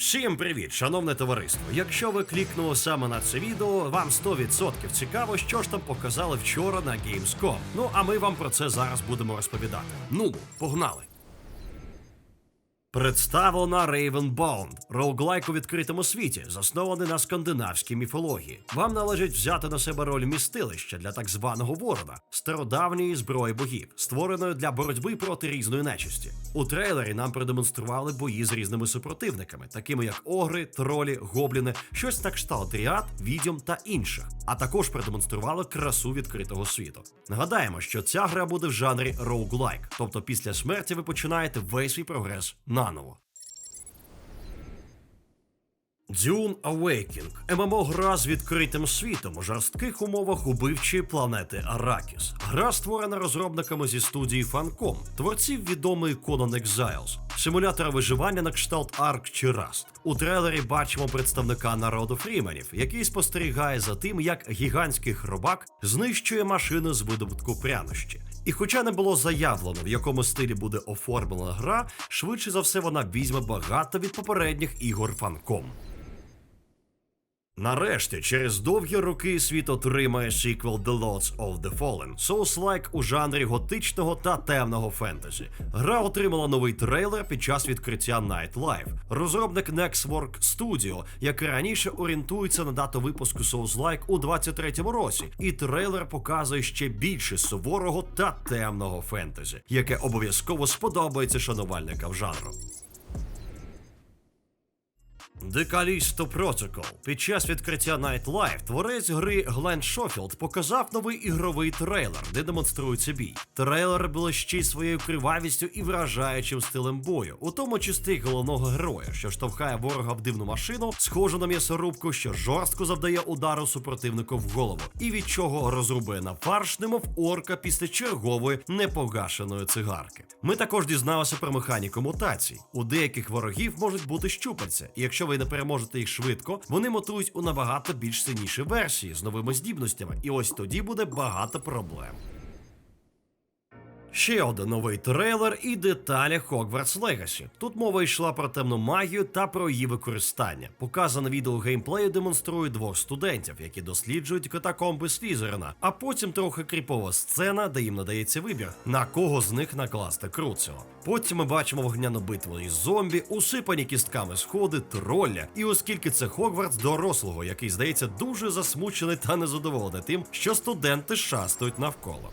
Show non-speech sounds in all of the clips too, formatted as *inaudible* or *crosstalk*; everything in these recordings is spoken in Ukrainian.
Всім привіт, шановне товариство! Якщо ви клікнули саме на це відео, вам 100% цікаво, що ж там показали вчора на Gamescom. Ну а ми вам про це зараз будемо розповідати. Ну, погнали! Представлена Ravenbound – роуглайк у відкритому світі, заснований на скандинавській міфології. Вам належить взяти на себе роль містилища для так званого ворона, стародавньої зброї богів, створеної для боротьби проти різної нечисті. У трейлері нам продемонстрували бої з різними супротивниками, такими як огри, тролі, гобліни, щось на кшталт тріад, відьом та інших. А також продемонстрували красу відкритого світу. Нагадаємо, що ця гра буде в жанрі роуглайк, тобто після смерті ви починаєте весь свій прогрес наново. Dune Awakening – ММО-гра з відкритим світом у жорстких умовах убивчої планети Аракіс. Гра створена розробниками зі студії Funcom, творців відомої Conan Exiles, симулятора виживання на кшталт Ark чи Rust. У трейлері бачимо представника народу фріменів, який спостерігає за тим, як гігантський хробак знищує машини з видобутку прянощі. І хоча не було заявлено, в якому стилі буде оформлена гра, швидше за все вона візьме багато від попередніх ігор Funcom. Нарешті, через довгі роки світ отримає сіквел The Lords of the Fallen, Souls-like у жанрі готичного та темного фентезі. Гра отримала новий трейлер під час відкриття Night Live. Розробник Nextwork Studio, як раніше, орієнтується на дату випуску Souls-like у 23-му році, і трейлер показує ще більше суворого та темного фентезі, яке обов'язково сподобається шанувальникам жанру. The Callisto Protocol. Під час відкриття Night Live творець гри Глен Шофілд показав новий ігровий трейлер, де демонструється бій. Трейлер блищить своєю кривавістю і вражаючим стилем бою, у тому числі головного героя, що штовхає ворога в дивну машину, схожу на м'ясорубку, що жорстко завдає удару супротивнику в голову, і від чого розрубує на фарш, немов орка після чергової непогашеної цигарки. Ми також дізналися про механіку мутацій. У деяких ворогів можуть бути щупальця, і якщо ви не переможете їх швидко, вони мотують у набагато більш сильніші версії з новими здібностями, і ось тоді буде багато проблем. Ще один новий трейлер і деталі Hogwarts Legacy. Тут мова йшла про темну магію та про її використання. Показане відео геймплею демонструє двох студентів, які досліджують катакомби Слізерина, а потім трохи кріпова сцена, де їм надається вибір, на кого з них накласти круцього. Потім ми бачимо вогняну битву із зомбі, усипані кістками сходи, тролля. І оскільки це Хогвартс дорослого, який здається дуже засмучений та незадоволений тим, що студенти шастують навколо.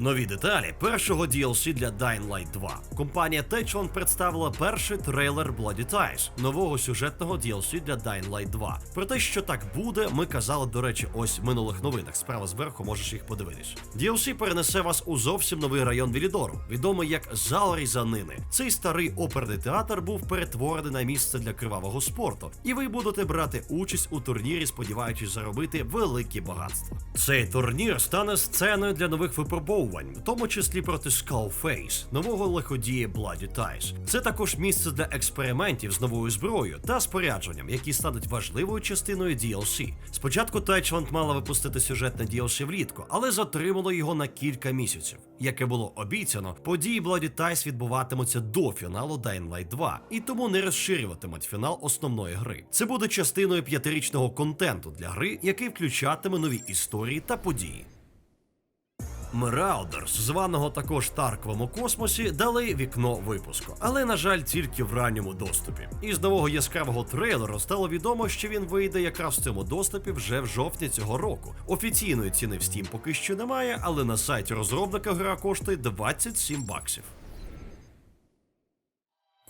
Нові деталі першого DLC для Dying Light 2. Компанія Techland представила перший трейлер Bloody Ties, нового сюжетного DLC для Dying Light 2. Про те, що так буде, ми казали, до речі, ось в минулих новинах. Справа зверху можеш їх подивитись. DLC перенесе вас у зовсім новий район Вілідору, відомий як Зал Різанини. Цей старий оперний театр був перетворений на місце для кривавого спорту, і ви будете брати участь у турнірі, сподіваючись заробити великі багатства. Цей турнір стане сценою для нових випробовувань, в тому числі проти Skullface, нового лиходія Bloody Ties. Це також місце для експериментів з новою зброєю та спорядженням, які стануть важливою частиною DLC. Спочатку Techland мала випустити сюжетне DLC влітку, але затримало його на кілька місяців. Яке було обіцяно, події Bloody Ties відбуватимуться до фіналу Dying Light 2, і тому не розширюватимуть фінал основної гри. Це буде частиною п'ятирічного контенту для гри, який включатиме нові історії та події. Marauders, званого також Тарквом у космосі, дали вікно випуску, але на жаль, тільки в ранньому доступі. Із нового яскравого трейлеру стало відомо, що він вийде якраз в цьому доступі вже в жовтні цього року. Офіційної ціни в Steam поки що немає, але на сайті розробника гра коштує 27 баксів.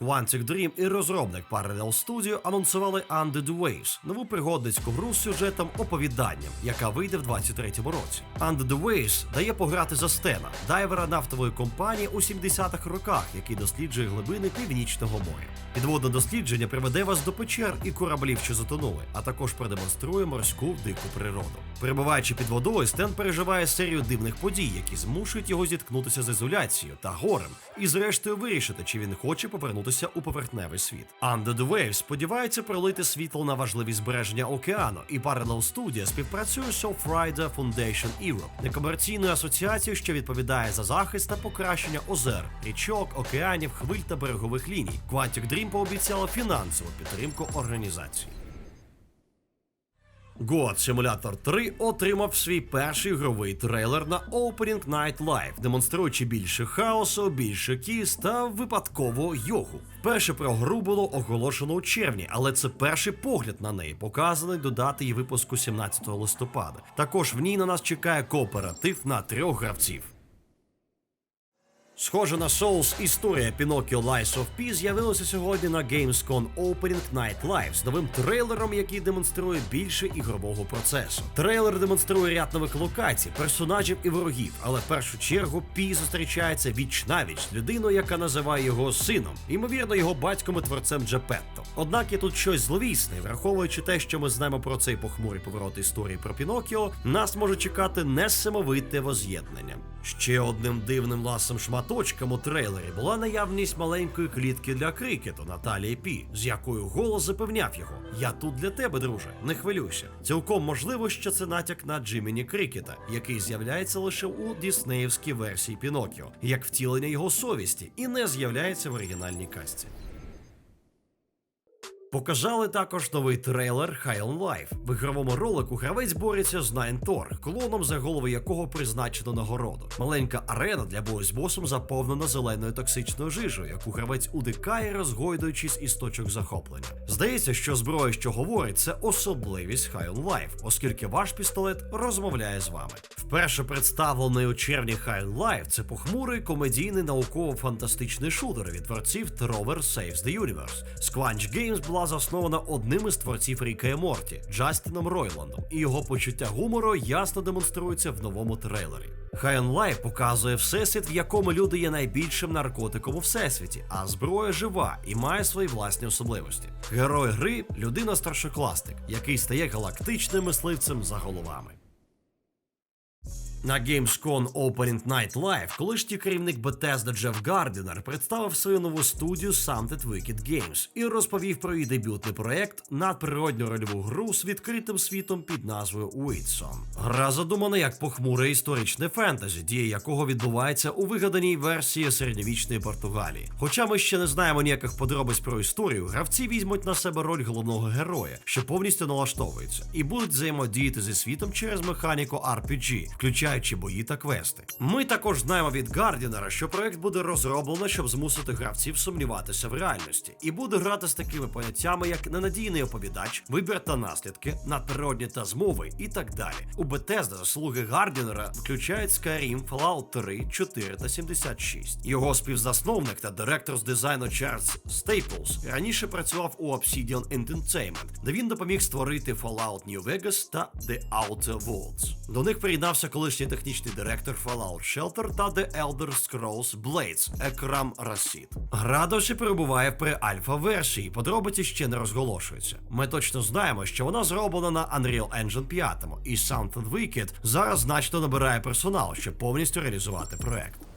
Quantic Dream і розробник Parallel Studio анонсували Undead Waves, нову пригодницьку гру з сюжетом оповіданням, яка вийде в 23-му році. Undead Waves дає пограти за Стена, дайвера нафтової компанії у 70-х роках, який досліджує глибини північного моря. Підводне дослідження приведе вас до печер і кораблів, що затонули, а також продемонструє морську дику природу. Перебуваючи під водою, Стен переживає серію дивних подій, які змушують його зіткнутися з ізоляцією та горем, і зрештою вирішити, чи він хоче повернутися повернутися у поверхневий світ. Under the Wave сподівається пролити світло на важливість збереження океану, і Parallel Studio співпрацює з Rider Foundation Europe, некомерційною асоціацією, що відповідає за захист та покращення озер, річок, океанів, хвиль та берегових ліній. Quantic Dream пообіцяла фінансову підтримку організації. God Simulator 3 отримав свій перший ігровий трейлер на Opening Night Live, демонструючи більше хаосу, більше кіз та випадково йогу. Перше про гру було оголошено у червні, але це перший погляд на неї, показаний до дати її випуску 17 листопада. Також в ній на нас чекає кооператив на трьох гравців. Схоже на Souls, історія Pinocchio Lies of P з'явилася сьогодні на Gamescom Opening Night Live з новим трейлером, який демонструє більше ігрового процесу. Трейлер демонструє ряд нових локацій, персонажів і ворогів, але в першу чергу Пі зустрічається віч навіч людиною, яка називає його сином, ймовірно, його батьком і творцем Джепетто. Однак є тут щось зловісне, враховуючи те, що ми знаємо про цей похмурий поворот історії про Пінокіо, нас може чекати несамовите воз'єднання. Ще одним дивним ласим шматочком у трейлері була наявність маленької клітки для крикету Наталії Пі, з якою голос запевняв його: Я тут для тебе, друже, не хвилюйся. Цілком можливо, що це натяк на Джиміні Крикета, який з'являється лише у діснеївській версії Пінокіо, як втілення його совісті, і не з'являється в оригінальній касті. Показали також новий трейлер High Life. В ігровому ролику гравець бореться з Nine клоном за голови якого призначено нагороду. Маленька арена для бою з босом заповнена зеленою токсичною жижею, яку гравець удикає, розгойдуючись із точок захоплення. Здається, що зброя, що говорить, це особливість High Life, оскільки ваш пістолет розмовляє з вами. Вперше представлений у червні High Life це похмурий комедійний науково-фантастичний шутер від творців Trover Saves the Universe. Squanch Games була заснована одним із творців Ріка і Морті Джастіном Ройландом, і його почуття гумору ясно демонструється в новому трейлері. On Life показує всесвіт, в якому люди є найбільшим наркотиком у всесвіті, а зброя жива і має свої власні особливості. Герой гри людина старшокласник, який стає галактичним мисливцем за головами. На Gamescom Opening Night Live колишній керівник Bethesda Джеф Гардінер представив свою нову студію Sunset Wicked Games і розповів про її дебютний проект надприродню рольову гру з відкритим світом під назвою Уитсон. Гра задумана як похмуре історичне фентезі, дія якого відбувається у вигаданій версії середньовічної Португалії. Хоча ми ще не знаємо ніяких подробиць про історію, гравці візьмуть на себе роль головного героя, що повністю налаштовується, і будуть взаємодіяти зі світом через механіку RPG, включаючи бої та квести. Ми також знаємо від Гардінера, що проект буде розроблено, щоб змусити гравців сумніватися в реальності, і буде грати з такими поняттями, як ненадійний оповідач, вибір та наслідки, надприродні та змови і так далі. У Bethesda заслуги Гардінера включають Skyrim, Fallout 3, 4 та 76. Його співзасновник та директор з дизайну Чарльз Стейплс раніше працював у Obsidian Entertainment, де він допоміг створити Fallout New Vegas та The Outer Worlds. До них приєднався колишній технічний директор Fallout Shelter та The Elder Scrolls Blades Екрам Расід. Гра досі перебуває в pre-альфа-версії, подробиці ще не розголошуються. Ми точно знаємо, що вона зроблена на Unreal Engine 5, і Something Wicked зараз значно набирає персонал, щоб повністю реалізувати проект.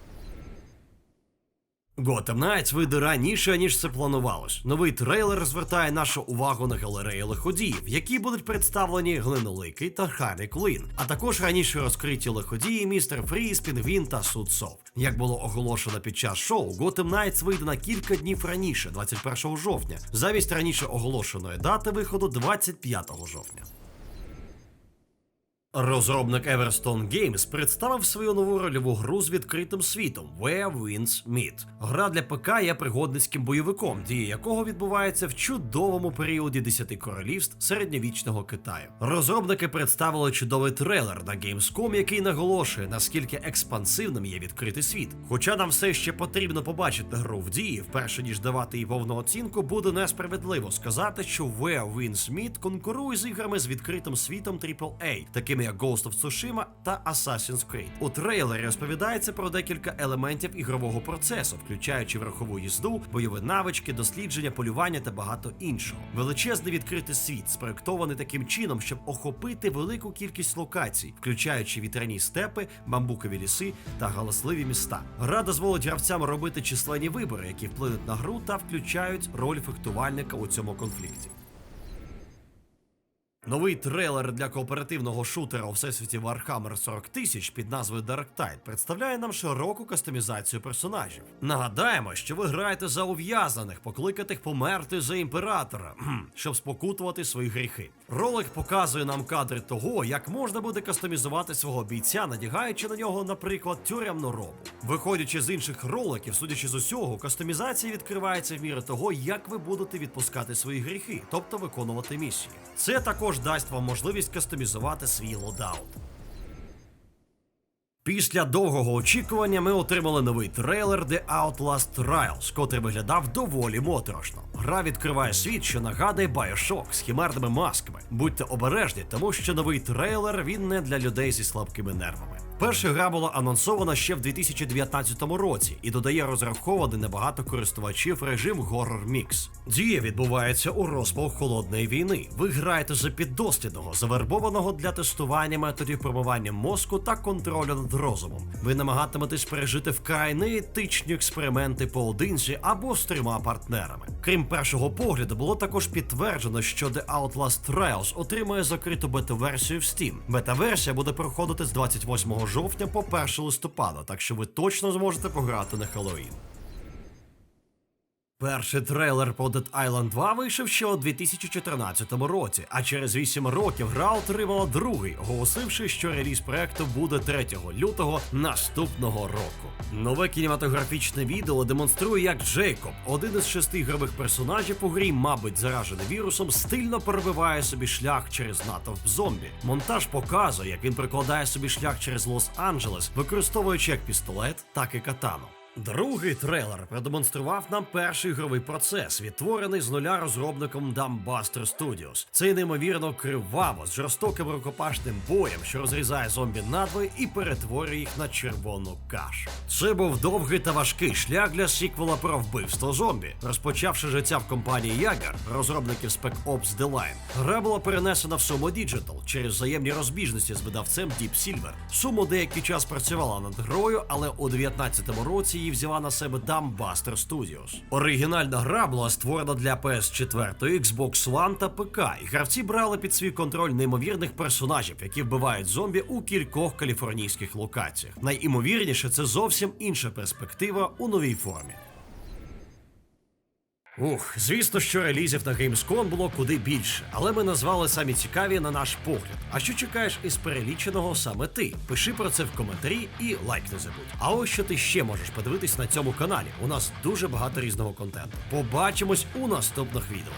Gotham Knights вийде раніше, ніж це планувалось. Новий трейлер звертає нашу увагу на галереї лиходіїв, які будуть представлені Глиноликий та Харі Квін, а також раніше розкриті лиходії Містер Фріз, Пінгвін та Суд Сов. Як було оголошено під час шоу, Gotham Knights вийде на кілька днів раніше, 21 жовтня, замість раніше оголошеної дати виходу 25 жовтня. Розробник Everstone Games представив свою нову рольову гру з відкритим світом Where Winds Meet. Гра для ПК є пригодницьким бойовиком, дія якого відбувається в чудовому періоді десяти королівств середньовічного Китаю. Розробники представили чудовий трейлер на Gamescom, який наголошує, наскільки експансивним є відкритий світ. Хоча нам все ще потрібно побачити гру в дії, вперше ніж давати їй повну оцінку, буде несправедливо сказати, що Where Winds Meet конкурує з іграми з відкритим світом AAA, такими такими як Ghost of Tsushima та Assassin's Creed. У трейлері розповідається про декілька елементів ігрового процесу, включаючи верхову їзду, бойові навички, дослідження, полювання та багато іншого. Величезний відкритий світ, спроектований таким чином, щоб охопити велику кількість локацій, включаючи вітряні степи, бамбукові ліси та галасливі міста. Гра дозволить гравцям робити численні вибори, які вплинуть на гру та включають роль фехтувальника у цьому конфлікті. Новий трейлер для кооперативного шутера у всесвіті Warhammer 40 тисяч під назвою Dark Tide представляє нам широку кастомізацію персонажів. Нагадаємо, що ви граєте за ув'язаних, покликатих померти за імператора, *clears throat* щоб спокутувати свої гріхи. Ролик показує нам кадри того, як можна буде кастомізувати свого бійця, надягаючи на нього, наприклад, тюремну робу. Виходячи з інших роликів, судячи з усього, кастомізація відкривається в міру того, як ви будете відпускати свої гріхи, тобто виконувати місії. Це також дасть вам можливість кастомізувати свій лодаут. Після довгого очікування ми отримали новий трейлер The Outlast Trials, котрий виглядав доволі моторошно. Гра відкриває світ, що нагадує Bioshock з хімерними масками. Будьте обережні, тому що новий трейлер він не для людей зі слабкими нервами. Перша гра була анонсована ще в 2019 році і додає розрахований на багато користувачів режим Horror Mix. Дія відбувається у розпал холодної війни. Ви граєте за піддослідного, завербованого для тестування методів промивання мозку та контролю над розумом. Ви намагатиметесь пережити вкрай неетичні експерименти поодинці або з трьома партнерами. Крім першого погляду, було також підтверджено, що The Outlast Trials отримує закриту бета-версію в Steam. Бета-версія буде проходити з 28 жовтня по 1 листопада, так що ви точно зможете пограти на Хеллоуін. Перший трейлер по Dead Island 2 вийшов ще у 2014 році, а через 8 років гра отримала другий, оголосивши, що реліз проекту буде 3 лютого наступного року. Нове кінематографічне відео демонструє, як Джейкоб, один із шести ігрових персонажів у грі, мабуть, заражений вірусом, стильно пробиває собі шлях через натовп зомбі. Монтаж показує, як він прикладає собі шлях через Лос-Анджелес, використовуючи як пістолет, так і катану. Другий трейлер продемонстрував нам перший ігровий процес, відтворений з нуля розробником Dumbbuster Studios. Це неймовірно криваво з жорстоким рукопашним боєм, що розрізає зомбі надвоє і перетворює їх на червону кашу. Це був довгий та важкий шлях для сіквела про вбивство зомбі. Розпочавши життя в компанії Ягер, розробників Spec Ops The Line, гра була перенесена в Sumo Digital через взаємні розбіжності з видавцем Deep Silver. Sumo деякий час працювала над грою, але у 19-му році її взяла на себе Dumbbuster Studios. Оригінальна гра була створена для PS4, Xbox One та ПК, і гравці брали під свій контроль неймовірних персонажів, які вбивають зомбі у кількох каліфорнійських локаціях. Найімовірніше, це зовсім інша перспектива у новій формі. Ух, звісно, що релізів на Gamescom було куди більше, але ми назвали самі цікаві на наш погляд. А що чекаєш із переліченого саме ти? Пиши про це в коментарі і лайк не забудь. А ось що ти ще можеш подивитись на цьому каналі. У нас дуже багато різного контенту. Побачимось у наступних відео.